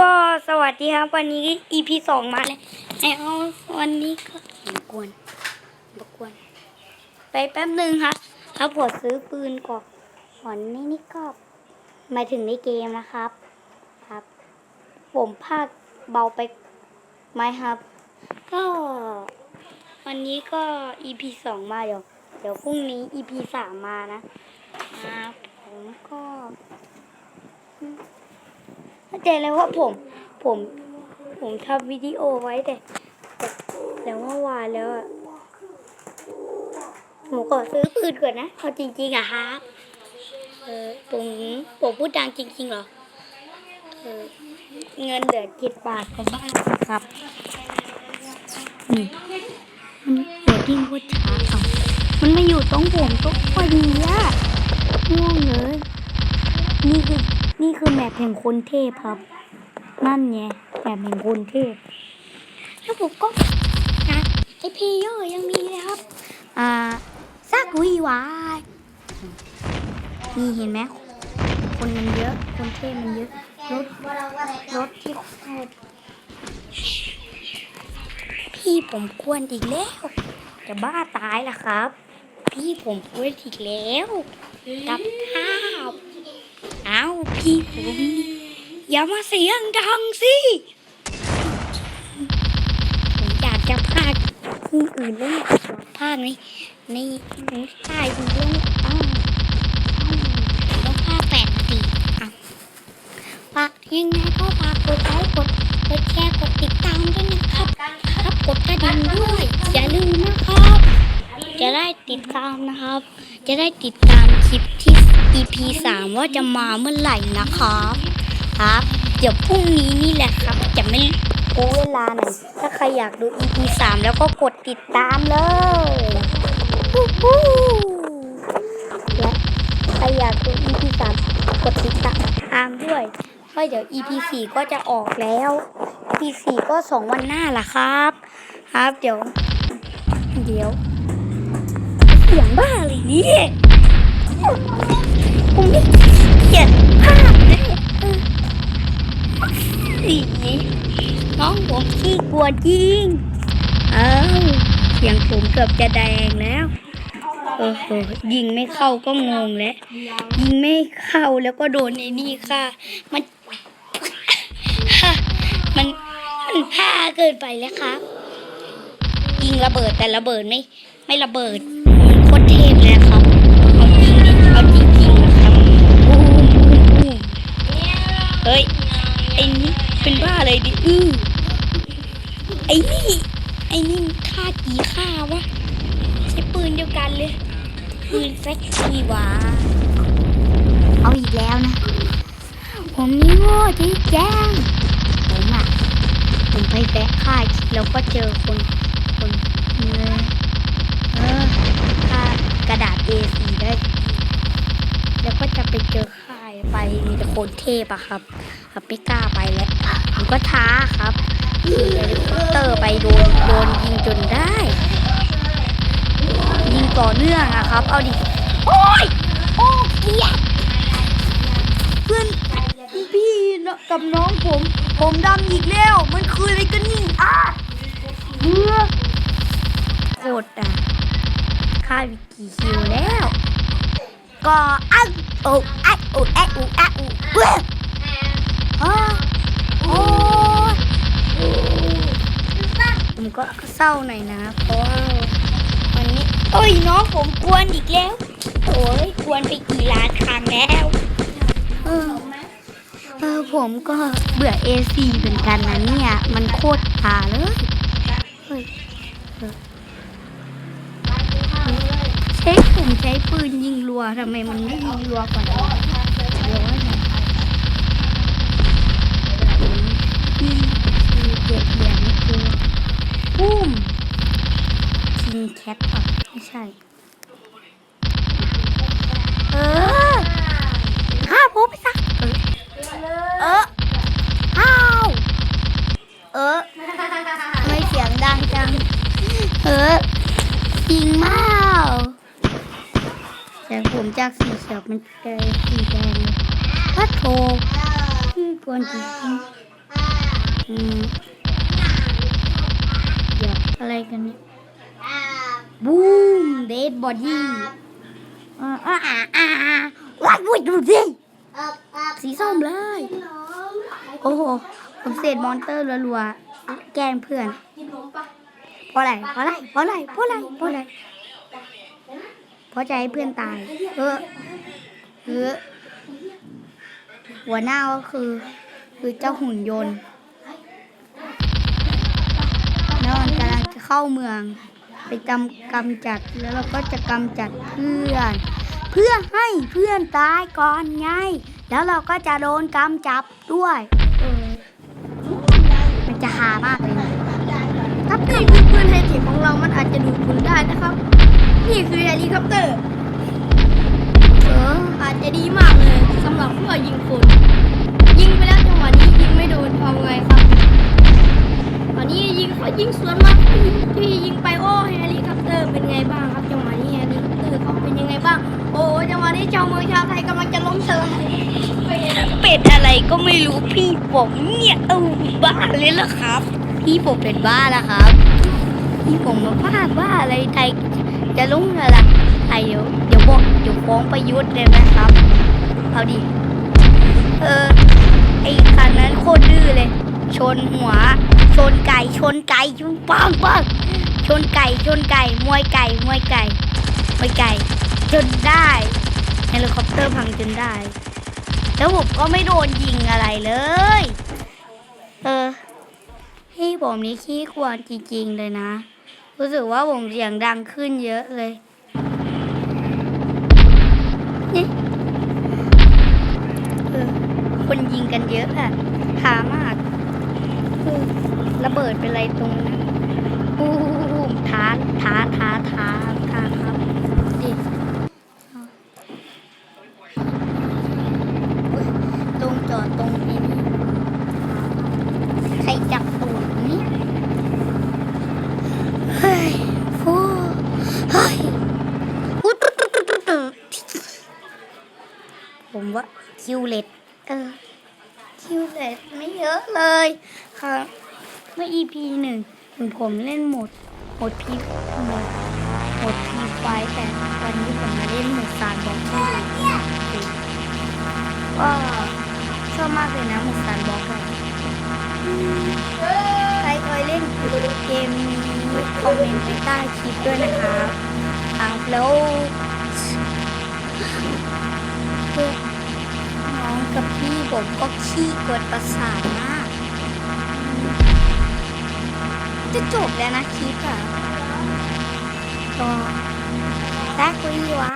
ก็สวัสดีครับ วันนี้ EP สองมาแล้วแล้ววันนี้ก็บกวนบกวน ไปแป๊บหนึ่งครับครับผมซื้อปืนก่อนก่อนนี่นี่ก็มาถึงในเกมนะครับ ครับ ผมภาคเบาไปไหมครับ ก็วันนี้ก็ EP สองมาเดี๋ยวเดี๋ยวพรุ่งนี้ EP สามมานะครับผมก็ เข้าใจแล้วว่าผม ผม ผมทำวิดีโอไว้แต่แต่แต่เมื่อวานแล้วอะผมขอซื้อปืนก่อนนะเอาจริงๆอะครับเออผมผมพูดดังจริงๆเหรอเออเงินเหลือเจ็ดบาทกว่าบ้านครับนี่มันโหดยิ่งพูดช้าเอามันมาอยู่ตรงผมตรงพอดีอะง่วงเลยนี่คือ นี่คือแมปแห่งคนเทพครับ นั่นไงแมปแห่งคนเทพ แล้วผมก็นะไอพลเยอร์ยังมีเลยครับ อ่าซากวีวายนี่เห็นไหมคนมันเยอะ คนเทพมันเยอะ รถ รถที่พี่ผมกวนอีกแล้ว จะบ้าตายละครับ พี่ผมกวนอีกแล้ว กับข้า วเอาพี่ผมอย่ามาเสียงดังสิ ผมอยากจะพากที่อื่นแล้วพากในในในใต้ดูเรื่องอ้าวอ้าวต้องพากแปดนาทีอะฝากยังไงก็ฝากกดไลค์กดกดแชร์กดติดตามด้วยนะครับครับกดกระดิ่งด้วย อย่าลืมนะครับ จะได้ติดตามนะครับ จะได้ติดตามคลิปที่ EP 3 ว่าจะมาเมื่อไหร่นะครับ ครับ เดี๋ยวพรุ่งนี้นี่แหละครับ จะไม่รู้เวลาไหนถ้าใครอยากดู EP 3 แล้วก็กดติดตามเลยและใครอยากดู EP 3 กดติดตามด้วยเพราะเดี๋ยว EP 4 ก็จะออกแล้ว EP 4 ก็2วันหน้าล่ะครับ ครับเดี๋ยว เดี๋ยว เสียงบ้าอะไรนี่ย ผมไม่เกียดภาพเลยสีน้องผมขี้กลัวจริง เอ้าเสียงผมเกือบจะแดงแล้วโอ้โหยิงไม่เข้าก็งงแล้ว ยิงไม่เข้าแล้วก็โดนไอ้นี่ค่ะ มันมันมันผ้าเกินไปแล้วครับ ยิงระเบิดแต่ระเบิดไม่ ไม่ระเบิดโคตรเทพเลยครับ เอาจริงดิเอาจริง เฮ้ย ไอ้นี่เป็นบ้าอะไรดิ อื้อ ไอ้นี่ ไอ้นี่มันฆ่ากี่ฆ่าวะ ใช้ปืนเดียวกันเลย ปืนแฟคทีวะเอาอีกแล้วนะ ผมนี่โง่จริงแจ้งผมอะ ผมไปแวะค่ายแล้วก็เจอคนคนเออเออค่ากระดาษ A4 ได้ แล้วก็จะไปเจอค่าย ไปมีแต่คนเทพอะครับครับไม่กล้าไปแล้วผมก็ท้าครับเฮลิคอปเตอร์ไปโดนโดนยิงจนได้ ยิงต่อเนื่องอะครับ เอาดิ โอ้ยโอ้เกียเพื่อนพี่กับน้องผม ผมดำอีกแล้ว มันคืออะไรกันนี่อ้าเบื่อโคตรอะค่าวิกี่คิวแล้ว ก็อังโออังโอแอะโอ้อะโอ้เบื่ออ้โอ้ผมก็เศร้าหน่อยนะเพราะว่าวันนี้เอ้ยน้องผมกวนอีกแล้วโอ้ยกวนไปกี่ล้านครั้งแล้วเออเออผมก็เบื่อ A4 เหมือนกันนะเนี่ย มันโคตรตาเลยเฮ้ย ปืนยิงรัวทำไมมันไม่ยิงรัวกว่านี้เดี๋ยวนะนี่คือเจ็ดเหรียญคือปุ้มคิงแคทอะไม่ใช่ เออฆ่าผมไปซะเออเอออ้าวเออ ไม่เสียงดังจัง เออ จริงมาก แต่ผมจากสีเขียวมันกลายสีแดงเลยถ้าโกวนจริงอืมเดี๋ยวอะไรกันเนี่ยบูมเดดบอดี้อ่าอ่าอ่าอ่าว้าวุ้ยดูดิสีส้มเลย โอ้โห ผมเสร็จมอนเตอร์รัวๆแกล้งเพื่อนเพราะอะไรเพราะอะไรเพราะอะไรเพราะอะไรเพราะอะไร เพราะจะให้เพื่อนตาย เออเออหัวหน้าก็คือ คือเจ้าหุ่นยนต์ แล้วมันกำลังจะเข้าเมือง ไปจำกำจัดแล้วเราก็จะกำจัดเพื่อน เพื่อให้เพื่อนตายก่อนไง แล้วเราก็จะโดนกำจับด้วยมันจะหามากเลยถ้าเกิดปืนไฮเทคของเรามันอาจจะดูดปืนได้นะครับ นี่คือเฮลิคอปเตอร์เอออาจจะดีมากเลยสำหรับเพื่อยิงคนยิงไปแล้วจังหวะนี้ยิงไม่โดนทำไงครับตอนนี้ยิงเขายิงสวนมาที่ยิงไปโอ้เฮลิคอปเตอร์เป็นไงบ้างครับจังหวะนี้เฮลิคอปเตอร์เขาเป็นยังไงบ้าง โอ้จังหวะนี้ชาวเมืองชาวไทยกำลังจะล้มสลายเป็นอะไรก็ไม่รู้พี่ผมเนี่ยเออบ้าเลยละครับ พี่ผมเป็นบ้าแล้วครับ พี่ผมมาบ้าบ้าอะไรไทย จะลุ้งอะไรไทยเดี๋ยวเดี๋ยวบอกเดี๋ยวฟ้องประยุทธ์เลยนะครับเอาดิเออไอคันนั้นโคตรดื้อเลย ชนหัว ชนไก่ชนไก่ชนปังปังชนไก่ชนไก่มวยไก่มวยไก่มวยไก่จนได้เฮลิคอปเตอร์พังจนได้ แล้วผมก็ไม่โดนยิงอะไรเลย เออพี่ผมนี่ขี้กวนจริงๆเลยนะ รู้สึกว่าผมเสียงดังขึ้นเยอะเลยนี่เออคนยิงกันเยอะอะหามากระเบิดเป็นไรตรงนั้นปูมท้าท้าท้าท้าท้าครับดิตรงจอดตรงนี้นี่ใครจับตูดนี่เฮ้ยโอ้เฮ้ยอุ๊ดตุ๊ดตุ๊ดตุ๊ดตุ๊ดตุ๊ด ผมว่าคิวเลตเออคิวเลตไม่เยอะเลยค่ะเมื่อ EP หนึ่งถึงผมเล่นโหมดโหมดพีโหมดโหมดพีไฟแต่วันนี้ผมมาเล่นโหมดซานบ็อกซ์ก็ชอบมากเลยนะโหมดซานบ็อกซ์อะใครเคยเล่นเกมนี้คอมเมนต์ไว้ใต้คลิปด้วยนะครับอะแล้ว ผมก็ขี้กดประสาทมาก จะจบแล้วนะคลิปอะก็แซกรีวะ